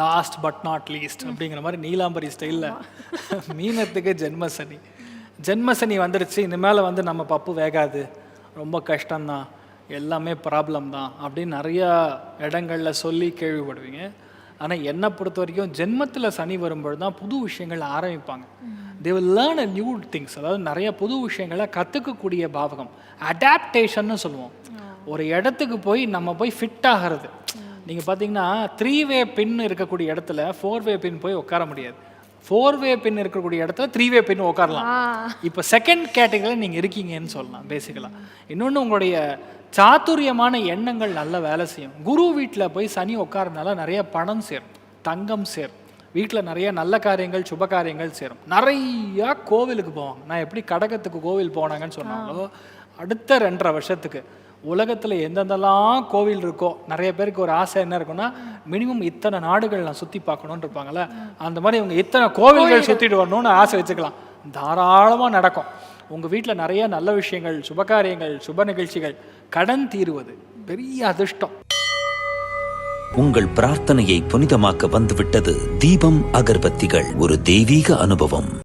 Last but not least அப்படிங்கிற மாதிரி நீலாம்பரி ஸ்டைலில் மீனத்துக்கு ஜென்ம சனி ஜென்ம சனி வந்துடுச்சு இனிமேல் வந்து நம்ம பப்பு வேகாது ரொம்ப கஷ்டம்தான் எல்லாமே ப்ராப்ளம் தான் அப்படின்னு நிறையா இடங்கள்ல சொல்லி கேள்விப்படுவீங்க. ஆனால் என்னை பொறுத்த வரைக்கும் ஜென்மத்தில் சனி வரும்பொழுது தான் புது விஷயங்கள் ஆரம்பிப்பாங்க. They will learn a new things அதாவது நிறைய புது விஷயங்களை கற்றுக்கக்கூடிய பாவகம். அடாப்டேஷன்னு சொல்லுவோம். ஒரு இடத்துக்கு போய் நம்ம போய் ஃபிட் ஆகிறது. நீங்கள் பார்த்தீங்கன்னா த்ரீ வே பின் இருக்கக்கூடிய இடத்துல ஃபோர் வே பின் போய் உட்கார முடியாது. ஃபோர் வே பின் இருக்கக்கூடிய இடத்துல த்ரீ வே பின் உட்காரலாம். இப்போ செகண்ட் கேட்டகரியில் நீங்கள் இருக்கீங்கன்னு சொல்லலாம் பேசிக்கலாக இன்னொன்று உங்களுடைய சாதுரியமான எண்ணங்கள் நல்ல வேலை செய்யும். குரு வீட்டில் போய் சனி உட்காரனால நிறைய பணம் சேரும் தங்கம் சேரும். வீட்டில் நிறைய நல்ல காரியங்கள் சுப காரியங்கள் சேரும். நிறையா கோவிலுக்கு போவாங்க. நான் எப்படி கடகத்துக்கு கோவில் போனாங்கன்னு சொன்னாங்களோ அடுத்த ரெண்டரை வருஷத்துக்கு. உலகத்தில் எந்தெந்தெல்லாம் கோவில் இருக்கோ நிறைய பேருக்கு ஒரு ஆசை என்ன இருக்குன்னா மினிமம் இத்தனை நாடுகள் நான் சுற்றி பார்க்கணுன்னு இருப்பாங்கல்ல அந்த மாதிரி இவங்க இத்தனை கோவில்கள் சுற்றிட்டு வரணும்னு ஆசை வச்சுக்கலாம். தாராளமாக நடக்கும். உங்கள் வீட்டில் நிறைய நல்ல விஷயங்கள் சுபகாரியங்கள் சுப நிகழ்ச்சிகள் கடன் தீருவது பெரிய அதிர்ஷ்டம். உங்கள் பிரார்த்தனையை புனிதமாக்க வந்துவிட்டது தீபம் அகர்பத்திகள் ஒரு தெய்வீக அனுபவம்.